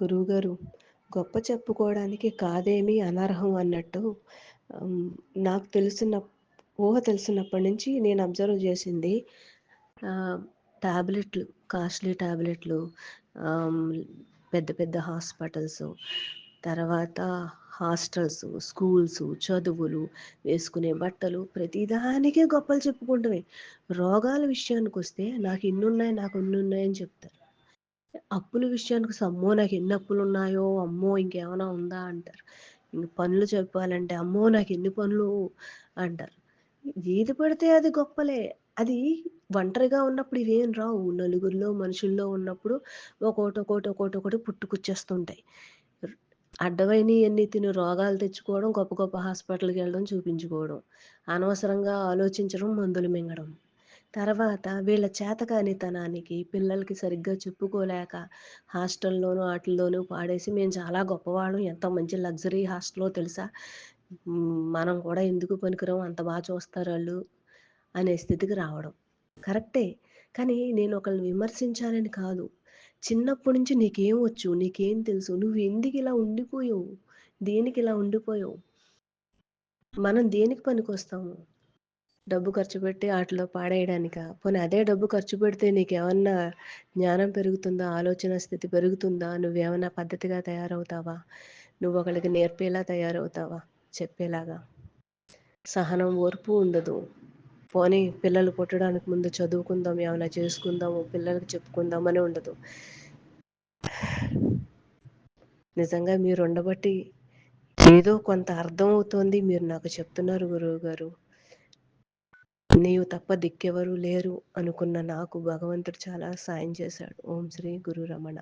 గురువుగారు గొప్ప చెప్పుకోవడానికి కాదేమీ అనర్హం అన్నట్టు నాకు తెలిసిన ఊహ తెలిసినప్పటి నుంచి నేను అబ్జర్వ్ చేసింది ట్యాబ్లెట్లు టాబ్లెట్లు కాస్ట్‌లీ టాబ్లెట్లు పెద్ద పెద్ద హాస్పిటల్స్ తర్వాత హాస్టల్స్ స్కూల్స్ చదువులు, వేసుకునే బట్టలు ప్రతిదానికే గొప్పలు చెప్పుకుంటమే. రోగాల విషయానికి వస్తే నాకు ఇన్నున్నాయి, నాకు ఇన్నున్నాయని చెప్తారు. అప్పుల విషయానికి అమ్మో! నాకు ఎన్ని అప్పులు ఉన్నాయో అమ్మో! ఇంకేమైనా ఉందా అంటారు. ఇంక పనులు చెప్పాలంటే అమ్మో! నాకు ఎన్ని పనులు అంటారు. ఏది పడితే అది గొప్పలే. అది ఒంటరిగా ఉన్నప్పుడు ఇవేం రావు. నలుగురిలో, మనుషుల్లో ఉన్నప్పుడు ఒకోటి, ఒకటి ఒకటి ఒకటి పుట్టుకొచ్చేస్తుంటాయి. ర్ అడ్డమైనయన్నీ తిని రోగాలు తెచ్చుకోవడం, గొప్ప గొప్ప హాస్పిటల్కి వెళ్ళడం చూపించుకోవడం. అనవసరంగా ఆలోచించడం, మందులు మింగడం. తర్వాత వీళ్ళ చేతకానితనానికి పిల్లలకి సరిగ్గా చెప్పుకోలేక హాస్టల్‌లోనూ, వాటిల్లోనూ పాడేసి మేము చాలా గొప్పవాళ్ళం, ఎంత మంచి లగ్జరీ హాస్టల్లో తెలుసా? మనం కూడా ఎందుకు పనికిరాం అంత బాగా చూస్తారు వాళ్ళు అనే స్థితికి రావడం. కరెక్టే. కానీ నేను ఒకళ్ళని విమర్శించాలని కాదు. చిన్నప్పటి నుంచి నీకేం వచ్చు? నీకేం తెలుసు? నువ్వు ఎందుకు ఇలా ఉండిపోయావు? దేనికి ఇలా ఉండిపోయావు? మనం దేనికి పనికొస్తాము? డబ్బు ఖర్చు పెట్టి వాటిలో పాడేయడానికా? పోనీ అదే డబ్బు ఖర్చు పెడితే నీకేమన్నా జ్ఞానం పెరుగుతుందా? ఆలోచన స్థితి పెరుగుతుందా? నువ్వేమన్నా పద్ధతిగా తయారవుతావా? నువ్వు ఒకరికి నేర్పేలా తయారవుతావా? చెప్పేలాగా. సహనం, ఓర్పు ఉండదు. పోనీ పిల్లలు పుట్టడానికి ముందు చదువుకుందాం, ఏమైనా చేసుకుందాము, పిల్లలకి చెప్పుకుందామని ఉండదు. నిజంగా మీరు ఉండబట్టి ఏదో కొంత అర్థం అవుతోంది మీరు నాకు చెప్తున్నారు గురువు గారు నీవు తప్ప దిక్కెవరు లేరు అనుకున్న నాకు భగవంతుడు చాలా సాయం చేశాడు. ఓం శ్రీ గురు రమణ.